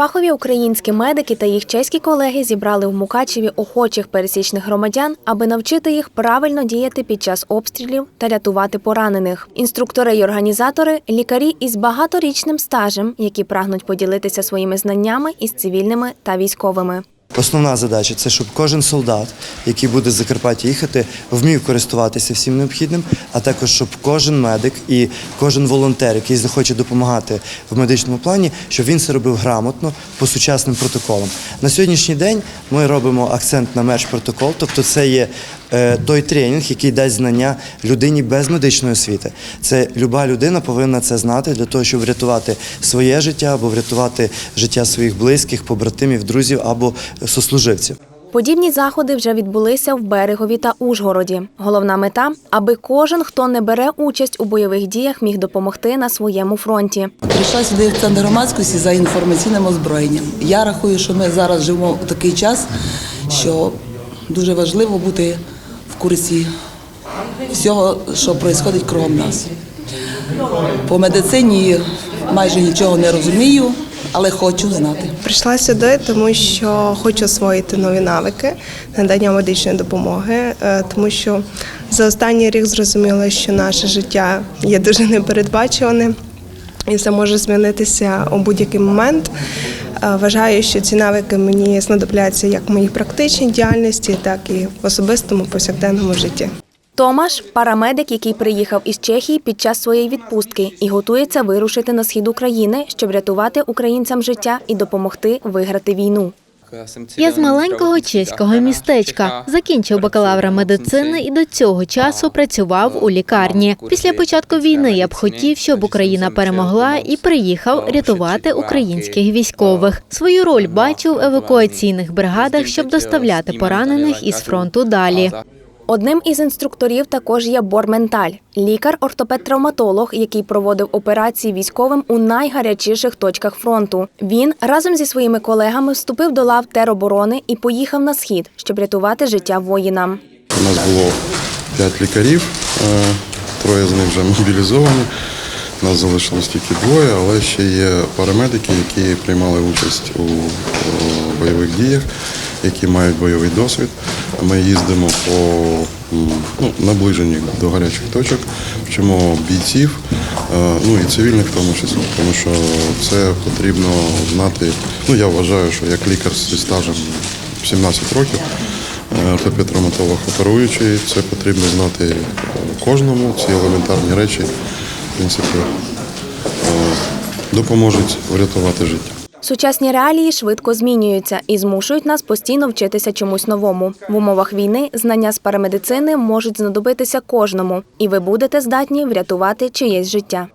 Фахові українські медики та їх чеські колеги зібрали в Мукачеві охочих пересічних громадян, аби навчити їх правильно діяти під час обстрілів та рятувати поранених. Інструктори й організатори лікарі із багаторічним стажем, які прагнуть поділитися своїми знаннями із цивільними та військовими. Основна задача це щоб кожен солдат, який буде з Закарпаття їхати, вмів користуватися всім необхідним, а також щоб кожен медик і кожен волонтер, який захоче допомагати в медичному плані, щоб він це робив грамотно по сучасним протоколам. На сьогоднішній день ми робимо акцент на мерч протокол, тобто це є той тренінг, який дасть знання людині без медичної освіти. Це люба людина повинна це знати для того, щоб врятувати своє життя або врятувати життя своїх близьких, побратимів, друзів або сослуживців. Подібні заходи вже відбулися в Берегові та Ужгороді. Головна мета аби кожен, хто не бере участь у бойових діях, міг допомогти на своєму фронті. Прийшла сюди в центр громадськості за інформаційним озброєнням. Я рахую, що ми зараз живемо в такий час, що дуже важливо бути курсі всього, що відбувається кругом нас. По медицині майже нічого не розумію, але хочу знати. Прийшла сюди, тому що хочу освоїти нові навики надання медичної допомоги, е, тому що за останній рік зрозуміло, що наше життя є дуже непередбачуваним і все може змінитися у будь-який момент. Вважаю, що ці навики мені знадобляться як в моїй практичній діяльності, так і в особистому повсякденному житті. Томаш парамедик, який приїхав із Чехії під час своєї відпустки і готується вирушити на схід України, щоб рятувати українцям життя і допомогти виграти війну. Я з маленького чеського містечка закінчив бакалавра медицини і до цього часу працював у лікарні. Після початку війни я б хотів, щоб Україна перемогла і приїхав рятувати українських військових. Свою роль бачу в евакуаційних бригадах, щоб доставляти поранених із фронту далі. Одним із інструкторів також є Борменталь, лікар-ортопед-травматолог, який проводив операції військовим у найгарячіших точках фронту. Він разом зі своїми колегами вступив до лав тероборони і поїхав на схід, щоб рятувати життя воїнам. У нас було п'ять лікарів, е, троє з них вже мобілізовані. Нас залишилось тільки двоє, але ще є парамедики, які приймали участь у е, бойових діях, які мають бойовий досвід. Ми їздимо по ну, наближенні до гарячих точок, вчимо бійців, е, ну і цивільних в тому числі, тому що це потрібно знати. Ну я вважаю, що як лікар зі стажем 17 років. Е, Ортопед-травматолог оперуючий, це потрібно знати кожному. Ці елементарні речі, в принципі, е, допоможуть врятувати життя. Сучасні реалії швидко змінюються і змушують нас постійно вчитися чомусь новому. В умовах війни знання з парамедицини можуть знадобитися кожному, і ви будете здатні врятувати чиєсь життя.